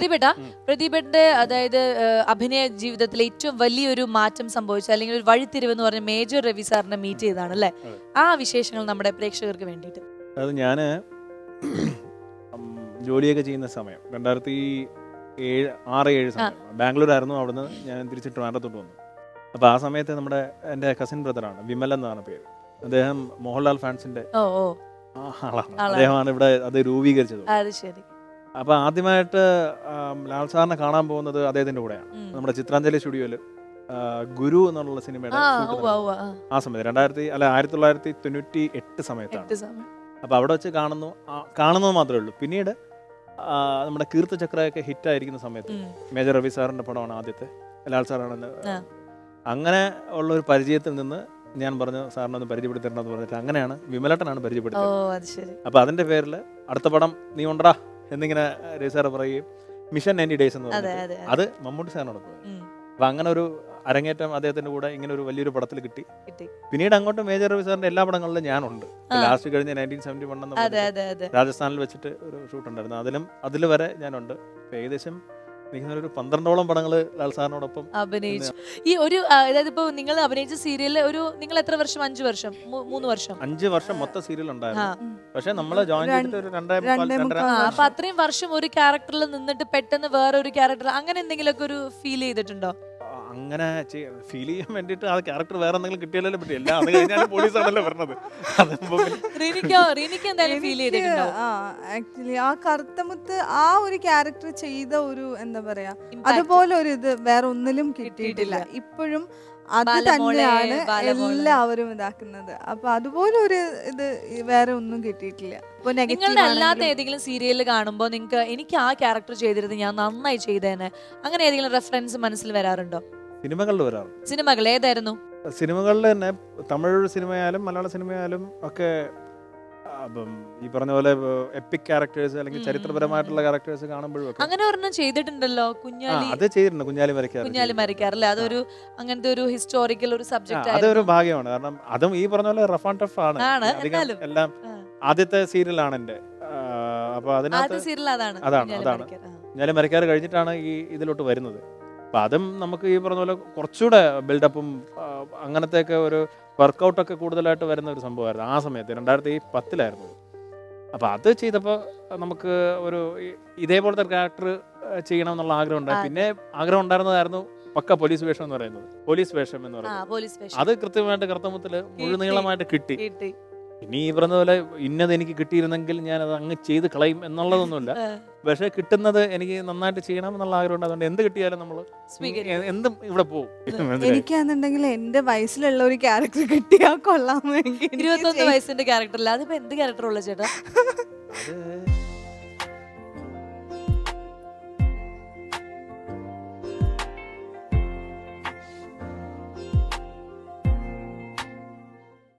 പ്രദീപേട്ട പ്രദീപേട്ടന്റെ അതായത് അഭിനയ ജീവിതത്തിലെ ഏറ്റവും വലിയൊരു മാറ്റം സംഭവിച്ച അല്ലെങ്കിൽ ഒരു വഴിത്തിരിവ് എന്ന് പറഞ്ഞ മേജർ രവി സാറിനെ മീറ്റ് ചെയ്താണ് അല്ലേ? ആ വിശേഷങ്ങൾ നമ്മുടെ പ്രേക്ഷകർക്ക് വേണ്ടിട്ട് അത് ഞാൻ ജോലിയൊക്കെ ചെയ്യുന്ന സമയം രണ്ടായിരത്തി ഏഴ് ആറ് ഏഴ് സമയം. ബാംഗ്ലൂർ ആയിരുന്നു അവിടുന്ന് ഞാൻ തിരിച്ച് ട്രിവാൻഡ്രത്തോട്ട് വന്നു. അപ്പോൾ ആ സമയത്ത് നമ്മുടെ എന്റെ കസിൻ ബ്രദറാണ് വിമൽ എന്നാണ് പേര്. അദ്ദേഹം മോഹൻലാൽ ഫാൻസിന്റെ ആളാണ്. അദ്ദേഹമാണ് ഇവിടെ അത് രൂപീകരിച്ചത്. അപ്പോൾ ആദ്യമായിട്ട് ലാൽ സാറിനെ കാണാൻ പോകുന്നത് അദ്ദേഹത്തിന്റെ കൂടെയാണ്. നമ്മുടെ ചിത്രാഞ്ജലി സ്റ്റുഡിയോയിൽ ഗുരു എന്നുള്ള സിനിമയുടെ ആ സമയത്ത് രണ്ടായിരത്തി അല്ല ആയിരത്തി തൊള്ളായിരത്തി തൊണ്ണൂറ്റി എട്ട് സമയത്താണ്. അപ്പൊ അപ്പോൾ അവിടെ വെച്ച് കാണുന്നു കാണുന്നത് മാത്രമേ ഉള്ളൂ. പിന്നീട് നമ്മുടെ കീർത്ത ചക്രയൊക്കെ ഹിറ്റ് ആയിരിക്കുന്ന സമയത്ത്. മേജർ രവി സാറിന്റെ പടമാണ് ആദ്യത്തെ ലാൽ സാറാണെന്ന്. അങ്ങനെ ഉള്ള ഒരു പരിചയത്തിൽ നിന്ന് ഞാൻ പറഞ്ഞു സാറിനെ ഒന്ന് പരിചയപ്പെടുത്തരണം എന്ന് പറഞ്ഞിട്ട് അങ്ങനെയാണ് വിമലട്ടനാണ് ഓ പരിചയപ്പെടുത്തുന്നത് അത് ശരി. അപ്പൊ അതിന്റെ പേരിൽ അടുത്ത പടം നീ ഉണ്ടടാ. എന്നിങ്ങനെ രജിസാറ് പറയും പറയുകയും മിഷൻ നയന്റി ഡേയ്സ് എന്ന് പറയുന്നത് പറഞ്ഞിട്ട് അത് മമ്മൂട്ടി സാറിനോട് പോയി. അപ്പൊ അങ്ങനെ ഒരു അരങ്ങേറ്റം അദ്ദേഹത്തിന്റെ കൂടെ ഇങ്ങനെ ഒരു വലിയൊരു പടത്തിൽ കിട്ടി. പിന്നീട് അങ്ങോട്ട് മേജർ രവി സാറിന്റെ എല്ലാ പടങ്ങളിലും ഞാനുണ്ട്. ലാസ്റ്റ് കഴിഞ്ഞ നയന്റീൻ സെവന്റി വൺ എന്ന് രാജസ്ഥാനിൽ വെച്ചിട്ട് ഒരു ഷൂട്ട് ഉണ്ടായിരുന്നു അതിലും അതിൽ വരെ ഞാനുണ്ട്. ഏകദേശം എനിക്ക് ഒരു പന്ത്രണ്ടോളം പടങ്ങൾ ലാൽ സാറിനോടൊപ്പം അഭിനയിച്ചു. ഈ ഒരു അതായത് ഇപ്പൊ നിങ്ങൾ അഭിനയിച്ച സീരിയലിൽ ഒരു നിങ്ങൾ എത്ര വർഷം? അഞ്ചു വർഷം. മൂന്ന് വർഷം. അഞ്ച് വർഷം മൊത്തം സീരിയൽ ഉണ്ടായിരുന്നു. പക്ഷെ ജോയിൻ ചെയ്തിട്ട് ഒരു മുക്കാൽ അപ്പൊ അത്രയും വർഷം ഒരു ക്യാരക്ടറിൽ നിന്നിട്ട് പെട്ടെന്ന് വേറെ ഒരു ക്യാരക്ടർ അങ്ങനെ എന്തെങ്കിലുമൊക്കെ ഒരു ഫീൽ ചെയ്തിട്ടുണ്ടോ? അങ്ങനെ ഫീൽ ചെയ്യാൻ വേണ്ടിയിട്ട് ആ ക്യാരക്ടർ വേറെ എന്തെങ്കിലും കിട്ടിയാലേ പറ്റി. എല്ലാം അത് കഴിഞ്ഞാൽ പോലീസാണല്ലോ പറഞ്ഞത് അതുമ്പോ പിന്നെ? റീനിക്കോ എന്തായാലും ഫീൽ എനിക്ക് ആ ആക്ച്വലി ആ കറുത്തമുത്ത് ആ ഒരു ക്യാരക്ടർ ചെയ്ത ഒരു എന്താ പറയാ അതുപോലെ ഒരു ഇത് വേറെ ഒന്നിലും കിട്ടിയിട്ടില്ല. ഇപ്പോഴും അത് തന്നെയാണ് എല്ലാവരും ഇതാക്കുന്നത്. അപ്പൊ അതുപോലെ ഒരു ഇത് വേറെ ഒന്നും കിട്ടിയിട്ടില്ല. നിങ്ങളുടെ അല്ലാത്ത ഏതെങ്കിലും സീരിയലിൽ കാണുമ്പോൾ നിങ്ങൾക്ക് എനിക്ക് ആ ക്യാരക്ടർ ചെയ്തിരുന്നത് ഞാൻ നന്നായി ചെയ്തേനെ. അങ്ങനെ ഏതെങ്കിലും റെഫറൻസ് മനസ്സിൽ വരാറുണ്ടോ? സിനിമകളിൽ വരാറ് സിനിമകൾ ഏതായിരുന്നു? സിനിമകളിൽ തന്നെ തമിഴ് സിനിമയായാലും മലയാള സിനിമയായാലും ഒക്കെ അപ്പം ഈ പറഞ്ഞ പോലെ എപ്പിക് ക്യാരക്ടേഴ്സ് അല്ലെങ്കിൽ ചരിത്രപരമായിട്ടുള്ള ക്യാരക്ടേഴ്സ് കാണുമ്പോഴും അങ്ങനെ ഒരെണ്ണം ചെയ്തിട്ടുണ്ടല്ലോ കുഞ്ഞാലി. അത് ചെയ്തിട്ടുണ്ട് കുഞ്ഞാലി വരയ്ക്കാറ് കുഞ്ഞാലി മരിക്കാറല്ലേ അതൊരു അങ്ങനത്തെ ഒരു ഹിസ്റ്റോറിക്കൽ ഒരു സബ്ജക്റ്റ് അതൊരു ഭാഗ്യമാണ്. കാരണം അതും ഈ പറഞ്ഞ പോലെ റഫ് ആൻഡ് ടഫ് ആണ്. അധികം എല്ലാം ആദ്യത്തെ സീരിയലാണ് എന്റെ. അപ്പൊ അതിനകത്ത് അതാണ് അതാണ്. മരക്കാർ. കുഞ്ഞാലി മരക്കാർ കഴിഞ്ഞിട്ടാണ് ഈ ഇതിലോട്ട് വരുന്നത്. അപ്പൊ അതും നമുക്ക് ഈ പറഞ്ഞ പോലെ കുറച്ചുകൂടെ ബിൽഡപ്പും അങ്ങനത്തെ ഒക്കെ ഒരു വർക്കൗട്ടൊക്കെ കൂടുതലായിട്ട് വരുന്ന ഒരു സംഭവമായിരുന്നു ആ സമയത്ത് രണ്ടായിരത്തി പത്തിലായിരുന്നു. അപ്പോൾ അത് ചെയ്തപ്പോൾ നമുക്ക് ഒരു ഇതേപോലത്തെ ക്യാരക്ടർ ചെയ്യണം എന്നുള്ള ആഗ്രഹം ഉണ്ടായി. പിന്നെ ആഗ്രഹം ഉണ്ടായിരുന്നതായിരുന്നു പക്ക പോലീസ് വേഷം എന്ന് പറയുന്നത്. പോലീസ് വേഷം എന്ന് പറയുന്നത്. അത് കൃത്യമായിട്ട് കർത്തമത്തിൽ മുഴുനീളമായിട്ട് കിട്ടി. ഇനി ഈ പറഞ്ഞ പോലെ ഇന്നത് എനിക്ക് കിട്ടിയിരുന്നെങ്കിൽ ഞാൻ അത് അങ്ങ് ചെയ്ത് കളയും എന്നുള്ളതൊന്നുമില്ല. പക്ഷെ കിട്ടുന്നത് എനിക്ക് നന്നായിട്ട് ചെയ്യണം എന്നുള്ള ആഗ്രഹം അതുകൊണ്ട് എന്ത് കിട്ടിയാലും നമ്മൾ സ്വീകരിക്കും. എന്തും ഇവിടെ പോകും എനിക്കാണെന്നുണ്ടെങ്കിൽ എനിക്കാന്നുണ്ടെങ്കിൽ എന്റെ വയസ്സിലുള്ള ഒരു ക്യാരക്ടർ കിട്ടിയാൽ കൊള്ളാമെങ്കിൽ ഇരുപത്തൊന്ന് വയസ്സിന്റെ ക്യാരക്ടർ അല്ല അതിപ്പോ എന്ത് ക്യാരക്ടർ ഉള്ള ചേട്ടാ? അത്